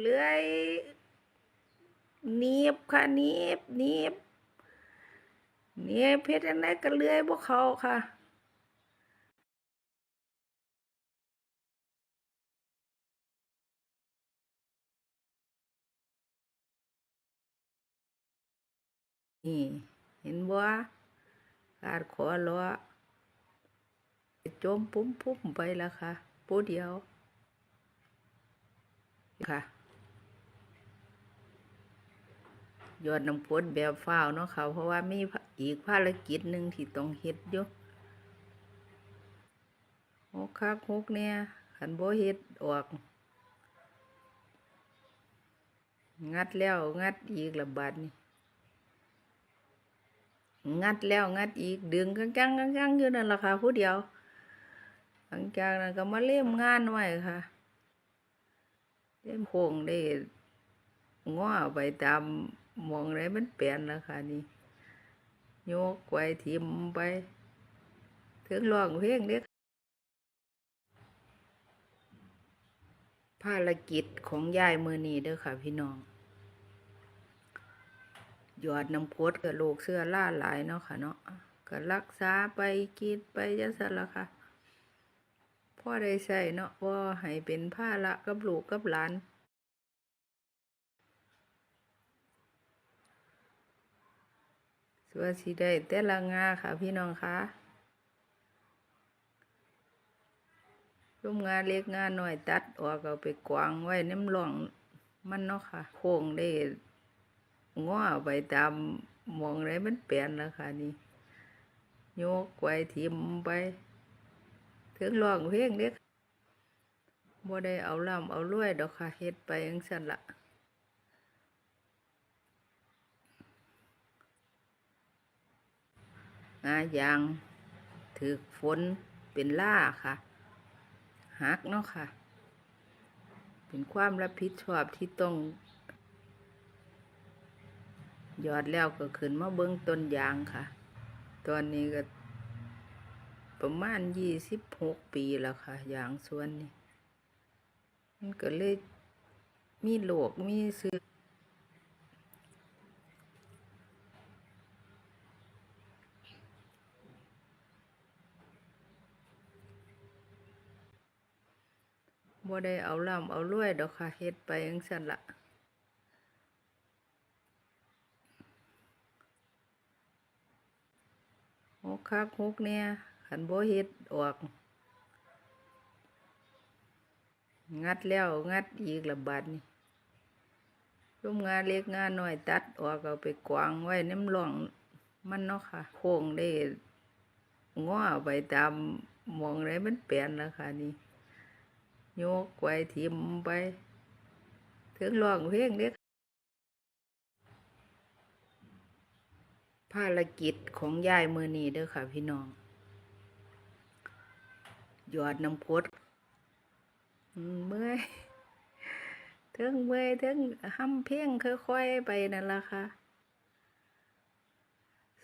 เลื่อยหนีบค่ะหนีบหนีบหนีบเพชรอันไหนก็เลื่อยพวกเขาค่ะนี่เห็นบ่การขอล้อจมปุ้มปุ้มไปแล้วค่ะปูเดียวค่ะ ยอดน้ำพ้นแบบฝ้าวเนาะค่ะเพราะว่ามีอีกภารกิจหนึ่งที่ต้องเฮ็ดอยู่หกคักหกเนี่ยขันโบเฮ็ดออก งัดแล้วงัดอีกละบาดนี่งัดแล้วงัดอีกดึงกังกังกังกังอยู่นั่นแหละค่ะผู้เดียวหลังจากนั้นก็มาเล่มงานไว้ค่ะเล่มโค้งได้ง้อไปตาม มองไรมันเปลี่ยนแล้วค่ะนี่โยกไว้ทิมไป ถึงร้องเพลงเด็กภารกิจของยายมือนี้เด้อค่ะพี่น้องหยอดน้ำพดกับโรคเสื้อล่าหลายเนาะค่ะเนาะก็รักษาไปกินไปจังซั่นละค่ะพ่อได้ใส่เนาะว่าให้เป็นผ้าละกับลูกกับหลาน สวนสิได้แต่ละงาค่ะ พี่น้องคะร่มงานเล็กงานหน่อยตัดออกเอาไปกวางไว้น้ำหลองมันเนาะค่ะ โค้งได้ง้อไปตามหมองไรมันเปลี่ยนแล้วค่ะนี่โยกไว้ทิมไป ถึงร้องเพลงเด็กบ่ได้เอาลำเอารวยดอกค่ะเฮ็ดไปจังซั่นละ งายางถือฝนเป็นล่าค่ะหักเนาะค่ะ เป็นความรับผิดชอบที่ต้องยอดแล้วก็ขึ้นมาเบิ้งต้นยางค่ะ ตอนนี้ก็ประมาณยี่สิบหกปีแล้วค่ะ ยางสวนนี่มันก็เลยมีโรคมีเสือ บ่ได้เอาล่ำเอารวยดอกค่ะเฮ็ดไปจังซั่นละหกคักหกเนี่ยขันบ่เฮ็ดออก งัดแล้วงัดอีกละบาดนี่ร่มงานเล็กงานน้อยตัดออกเอาไปกวางไว้น้ำหลองมันเนาะค่ะ โค้งได้ง้อไปตามมองไรมันเปลี่ยนแล้วค่ะนี่ โยกไว้ทิมไป ถึงร้องเพลงเด็กภารกิจของยายมือนี้เด้อค่ะพี่น้องหยอดน้ำพดเมื่อยถึงเมื่อยถึงห้ำเพ่งค่อยๆไปนั่นละค่ะ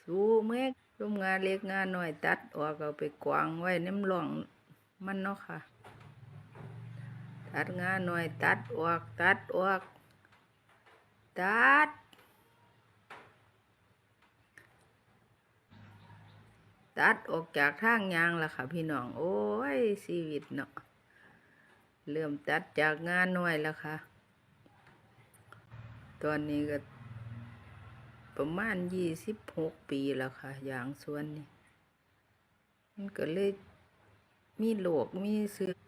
สู้เมื่อยร่มงานเล็กงานหน่อยตัดออกเอาไปกวางไว้น้ำหลองมันเนาะค่ะ ตัดงาหน่อยตัดออกตัดออกตัดตัดออกจากทางยางละค่ะพี่น้อง โอ้ยชีวิตเนาะเริ่มตัดจากงานหน่อยแล้วค่ะ ตอนนี้ก็ ประมาณยี่สิบหกปีแล้วค่ะอย่างสวนนี่มันก็เลยมีโรคมีเสือ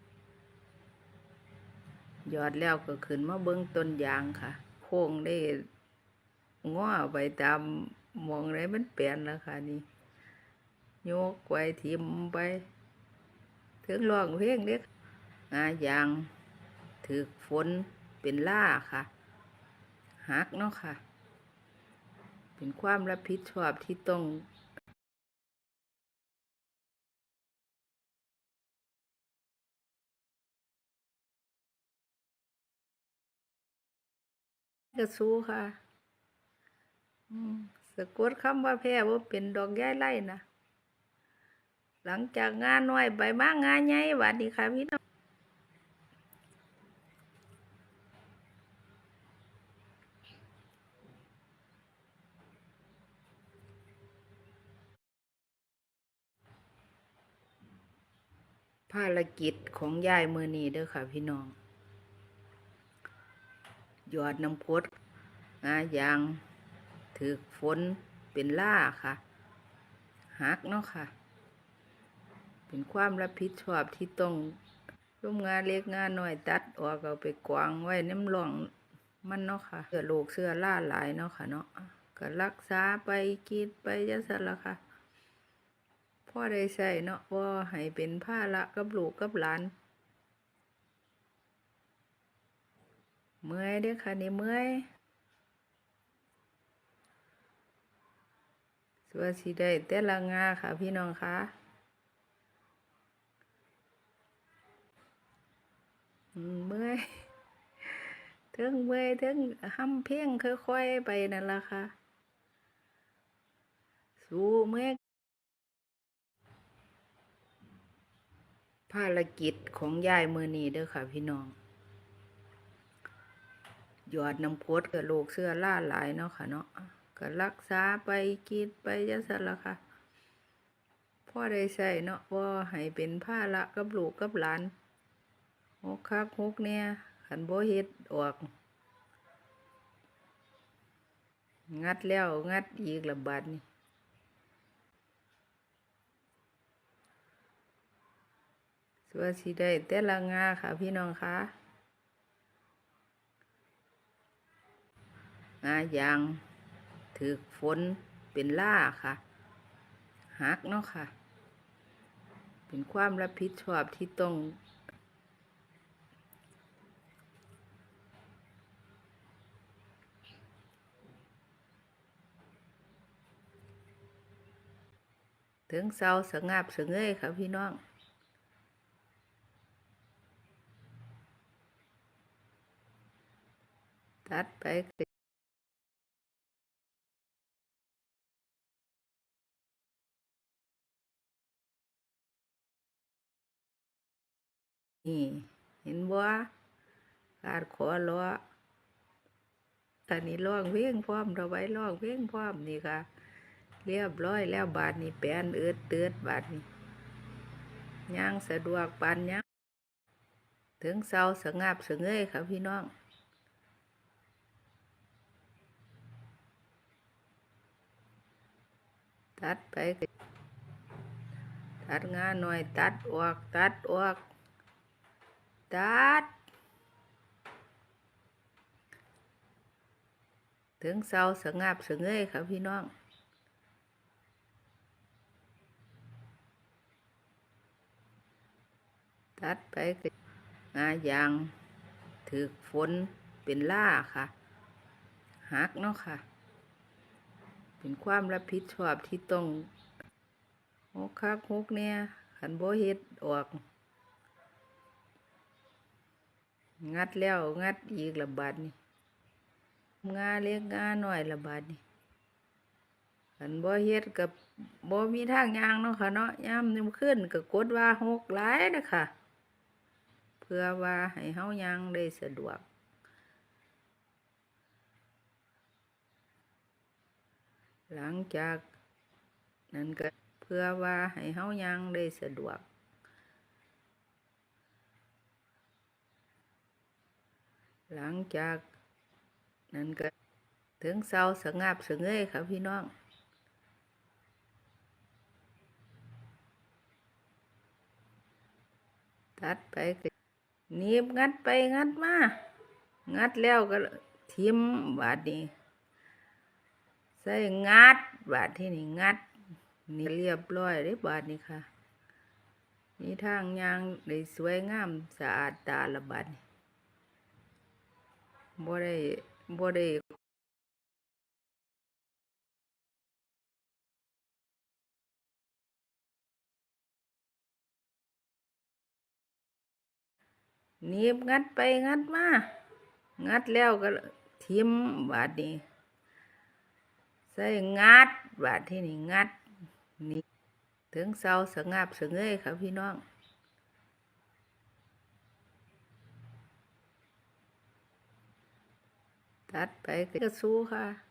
ยอดแล้วก็ขึ้นมาเบิ้งต้นยางค่ะ โค้งได้ง้อไปตามมองไรมันเปลี่ยนแล้วค่ะนี่โยกไว้ทิมไป ถึงร้องเพลงเด็กงายางถือฝนเป็นล่าค่ะหักเนาะค่ะ เป็นความรับผิดชอบที่ต้อง ก็ะสู้ค่ะสะกดคำว่าแพ้ว่าเป็นดอกย้ายไล่นะหลังจากงานน้อยไปมากงานใหญ่หวัดดีค่ะพี่น้องภารกิจของยายมือนี้เด้อค่ะพี่น้อง ยอดน้ำพดงายางถือฝนเป็นล่าค่ะหักเนาะค่ะ เป็นความรับผิดชอบที่ต้องร่วมงานเล็กงานน้อยตัดออกเอาไปกวางไว้น้ำหลองมันเนาะค่ะเสื้อโลกเสื้อล่าหลายเนาะค่ะเนาะก็รักษาไปกินไปจังซั่นละค่ะพ่อได้ใส่เนาะว่าให้เป็นผ้าละกับลูกกับหลาน เมื่อยเด้อค่ะนี่เมื่อยสวัสดีได้แต่ละงาค่ะพี่น้องคะเมื่อยถึงเมื่อยถึงห้ำเพียงค่อยๆไปนั่นละค่ะ สู้เมื่อยภารกิจของยายมือนี้เด้อค่ะพี่น้อง หยอดน้ำพดกับโรคเสื้อล่าหลายเนาะค่ะเนาะก็รักษาไปกินไปจังซั่นละค่ะพ่อได้ใส่เนาะว่าให้เป็นผ้าละกับลูกกับหลานหกคักหกเนี่ยขันโบเฮ็ดออก งัดแล้วงัดอีกละบาดนี่สวัสดีได้แต่ละงาค่ะพี่น้องค่ะ งายางถือฝนเป็นล่าค่ะหักเนาะค่ะ เป็นความรับผิดชอบที่ต้องถึงเศร้าสงบสงเงยค่ะพี่น้องตัดไป นี่เห็นบ่ขาดขอล้ออันนี้ร้องเพลงพร้อมเราไว้ร้องเพลงพร้อมนี่ค่ะ เรียบร้อยแล้วบาทนี้แปนเอิดเตือดบาทนี้ย่างสะดวกปานย่างถึงเศร้าสงับสงเงยค่ะพี่น้องตัดไป ตัดงานหน่อยตัดออก ตัดออก ตัดถึงเศร้าสงับสงเงยค่ะพี่น้อง ตัดไปกงายางถือฝนเป็นล่าค่ะหักเนาะค่ะ เป็นความรับผิดชอบที่ต้องหกคักหกเนี่ยขันโบเฮ็ดออก งัดแล้วงัดอีกละบาดนี่งาเล็กงาหน่อยละบาดนี่ขันบ่เฮ็ดกับบ่มีทางยางเนาะค่ะเนาะย่ำนิ่มขึ้นก็กดว่าหกหลายนะคะเพื่อว่าให้เฮายางได้สะดวกหลังจากนั้นก็เพื่อว่าให้เฮายังได้สะดวก หลังจากนั้นก็ถึงเศร้าสงบสงเงยค่ะพี่น้อง ตัดไปก็นีบงัดไปงัดมา งัดแล้วก็ทิมบาดนี้ ใส่งัดบาดที่นี่งัด นี่เรียบร้อยได้บาดนี้ค่ะ นี่ทางยางได้สวยงามสะอาดตาละบาดนี่ บ่ได้บ่ได้หนีบงัดไปงัดมางัดแล้วก็ทิมบาดนี้ใส่งัดบาดที่นี่งัดนี่ถึงเศร้าสงับสงเงยค่ะพี่น้อง ตัดไปก็สู้ค่ะ